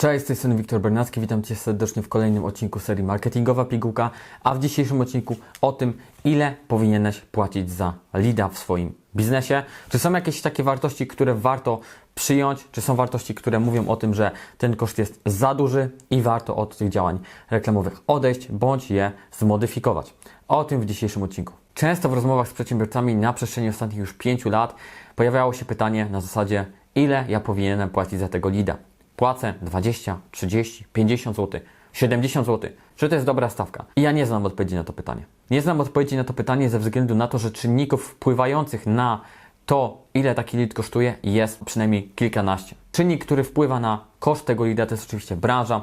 Cześć, z tej strony Wiktor Bernacki, witam Cię serdecznie w kolejnym odcinku serii Marketingowa Pigułka, a w dzisiejszym odcinku o tym, ile powinieneś płacić za lida w swoim biznesie. Czy są jakieś takie wartości, które warto przyjąć, czy są wartości, które mówią o tym, że ten koszt jest za duży i warto od tych działań reklamowych odejść, bądź je zmodyfikować. O tym w dzisiejszym odcinku. Często w rozmowach z przedsiębiorcami na przestrzeni ostatnich już 5 lat pojawiało się pytanie na zasadzie, ile ja powinienem płacić za tego lida płacę 20, 30, 50 zł, 70 zł. Czy to jest dobra stawka? I ja nie znam odpowiedzi na to pytanie. Nie znam odpowiedzi na to pytanie ze względu na to, że czynników wpływających na to, ile taki lead kosztuje, jest przynajmniej kilkanaście. Czynnik, który wpływa na koszt tego leada, to jest oczywiście branża,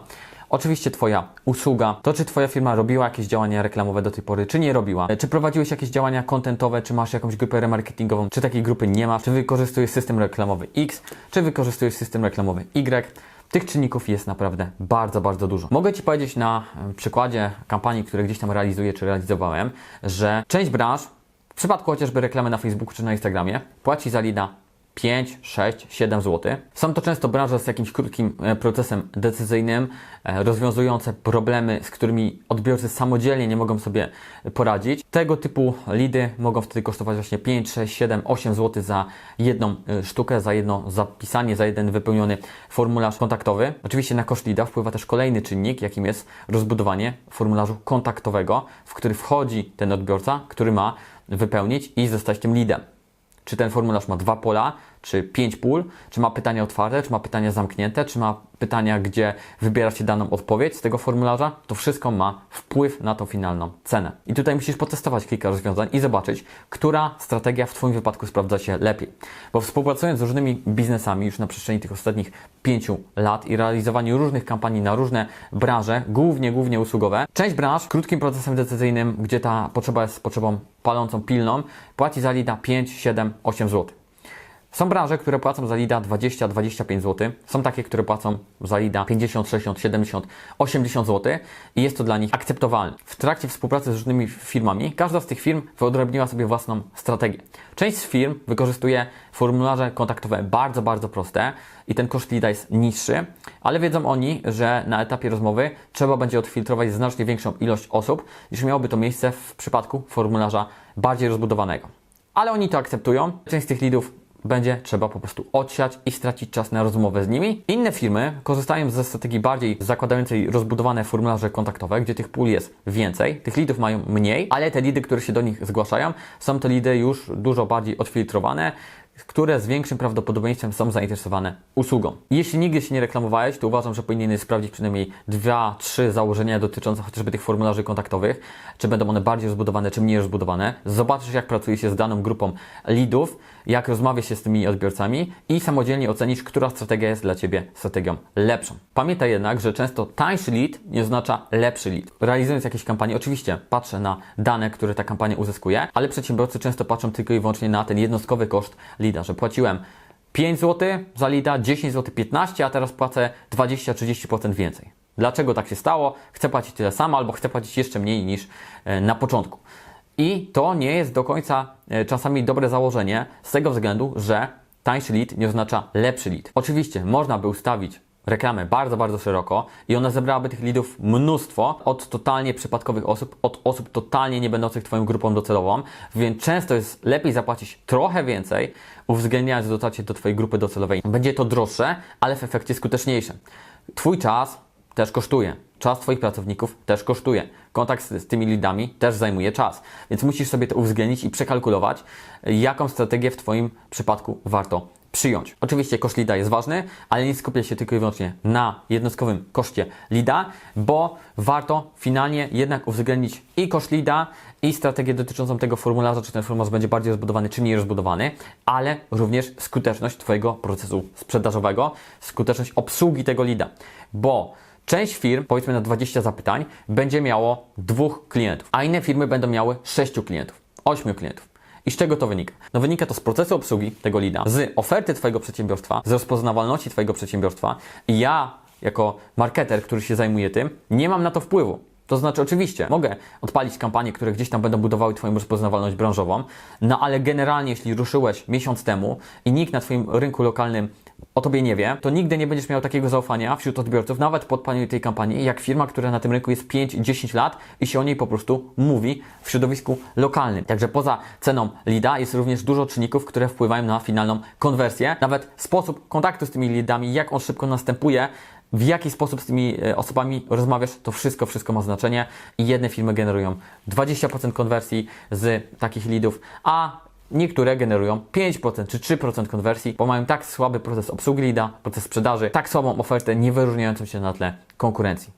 Oczywiście Twoja usługa, to czy Twoja firma robiła jakieś działania reklamowe do tej pory, czy nie robiła, czy prowadziłeś jakieś działania kontentowe, czy masz jakąś grupę remarketingową, czy takiej grupy nie masz, czy wykorzystujesz system reklamowy X, czy wykorzystujesz system reklamowy Y. Tych czynników jest naprawdę bardzo, bardzo dużo. Mogę Ci powiedzieć na e, przykładzie kampanii, które gdzieś tam realizuję, czy realizowałem, że część branż, w przypadku chociażby reklamy na Facebooku czy na Instagramie, płaci za lida 5, 6, 7 zł. Są to często branże z jakimś krótkim e, procesem decyzyjnym, e, rozwiązujące problemy, z którymi odbiorcy samodzielnie nie mogą sobie poradzić. Tego typu lidy mogą wtedy kosztować właśnie 5, 6, 7, 8 zł za jedną e, sztukę, za jedno zapisanie, za jeden wypełniony formularz kontaktowy. Oczywiście na koszt lida wpływa też kolejny czynnik, jakim jest rozbudowanie formularzu kontaktowego, w który wchodzi ten odbiorca, który ma wypełnić i zostać tym lidem czy ten formularz ma dwa pola, czy pięć pól, czy ma pytania otwarte, czy ma pytania zamknięte, czy ma pytania, gdzie wybiera się daną odpowiedź z tego formularza, to wszystko ma wpływ na tą finalną cenę. I tutaj musisz potestować kilka rozwiązań i zobaczyć, która strategia w Twoim wypadku sprawdza się lepiej. Bo współpracując z różnymi biznesami już na przestrzeni tych ostatnich pięciu lat i realizowaniu różnych kampanii na różne branże, głównie, głównie usługowe, część branż krótkim procesem decyzyjnym, gdzie ta potrzeba jest potrzebą palącą, pilną, płaci za lida 5, 7, 8 zł. Są branże, które płacą za lida 20-25 zł. Są takie, które płacą za lida 50, 60, 70, 80 zł i jest to dla nich akceptowalne. W trakcie współpracy z różnymi firmami, każda z tych firm wyodrębniła sobie własną strategię. Część z firm wykorzystuje formularze kontaktowe bardzo, bardzo proste i ten koszt lida jest niższy, ale wiedzą oni, że na etapie rozmowy trzeba będzie odfiltrować znacznie większą ilość osób, niż miałoby to miejsce w przypadku formularza bardziej rozbudowanego. Ale oni to akceptują. Część z tych lidów będzie trzeba po prostu odsiać i stracić czas na rozmowę z nimi. Inne firmy korzystają ze strategii bardziej zakładającej rozbudowane formularze kontaktowe, gdzie tych pól jest więcej, tych lidów mają mniej, ale te lidy, które się do nich zgłaszają, są to lidy już dużo bardziej odfiltrowane, które z większym prawdopodobieństwem są zainteresowane usługą. Jeśli nigdy się nie reklamowałeś, to uważam, że powinieneś sprawdzić przynajmniej dwa, trzy założenia dotyczące chociażby tych formularzy kontaktowych, czy będą one bardziej rozbudowane, czy mniej rozbudowane. Zobaczysz, jak pracuje się z daną grupą leadów, jak rozmawia się z tymi odbiorcami i samodzielnie ocenisz, która strategia jest dla Ciebie strategią lepszą. Pamiętaj jednak, że często tańszy lead nie oznacza lepszy lead. Realizując jakieś kampanie, oczywiście patrzę na dane, które ta kampania uzyskuje, ale przedsiębiorcy często patrzą tylko i wyłącznie na ten jednostkowy koszt lida, że płaciłem 5 zł za lida, 10 zł 15, a teraz płacę 20-30% więcej. Dlaczego tak się stało? Chcę płacić tyle samo albo chcę płacić jeszcze mniej niż e, na początku. I to nie jest do końca e, czasami dobre założenie z tego względu, że tańszy lead nie oznacza lepszy lead. Oczywiście można by ustawić reklamę bardzo, bardzo szeroko i ona zebrałaby tych leadów mnóstwo od totalnie przypadkowych osób, od osób totalnie nie będących Twoją grupą docelową, więc często jest lepiej zapłacić trochę więcej, uwzględniając dotarcie do Twojej grupy docelowej. Będzie to droższe, ale w efekcie skuteczniejsze. Twój czas też kosztuje. Czas Twoich pracowników też kosztuje. Kontakt z, z tymi lidami też zajmuje czas. Więc musisz sobie to uwzględnić i przekalkulować, jaką strategię w Twoim przypadku warto przyjąć. Oczywiście koszt lida jest ważny, ale nie skupię się tylko i wyłącznie na jednostkowym koszcie lida, bo warto finalnie jednak uwzględnić i koszt lida, i strategię dotyczącą tego formularza, czy ten formularz będzie bardziej rozbudowany, czy mniej rozbudowany, ale również skuteczność Twojego procesu sprzedażowego, skuteczność obsługi tego lida, bo Część firm, powiedzmy na 20 zapytań, będzie miało dwóch klientów, a inne firmy będą miały sześciu klientów, ośmiu klientów. I z czego to wynika? No wynika to z procesu obsługi tego lida, z oferty Twojego przedsiębiorstwa, z rozpoznawalności Twojego przedsiębiorstwa. I ja, jako marketer, który się zajmuje tym, nie mam na to wpływu. To znaczy, oczywiście, mogę odpalić kampanie, które gdzieś tam będą budowały Twoją rozpoznawalność branżową, no ale generalnie, jeśli ruszyłeś miesiąc temu i nikt na Twoim rynku lokalnym o tobie nie wie, to nigdy nie będziesz miał takiego zaufania wśród odbiorców, nawet po odpaleniu tej kampanii, jak firma, która na tym rynku jest 5-10 lat i się o niej po prostu mówi w środowisku lokalnym. Także poza ceną leada jest również dużo czynników, które wpływają na finalną konwersję. Nawet sposób kontaktu z tymi leadami, jak on szybko następuje, w jaki sposób z tymi e, osobami rozmawiasz, to wszystko, wszystko ma znaczenie i jedne firmy generują 20% konwersji z takich leadów, a Niektóre generują 5% czy 3% konwersji, bo mają tak słaby proces obsługi leada, proces sprzedaży, tak słabą ofertę, nie wyróżniającą się na tle konkurencji.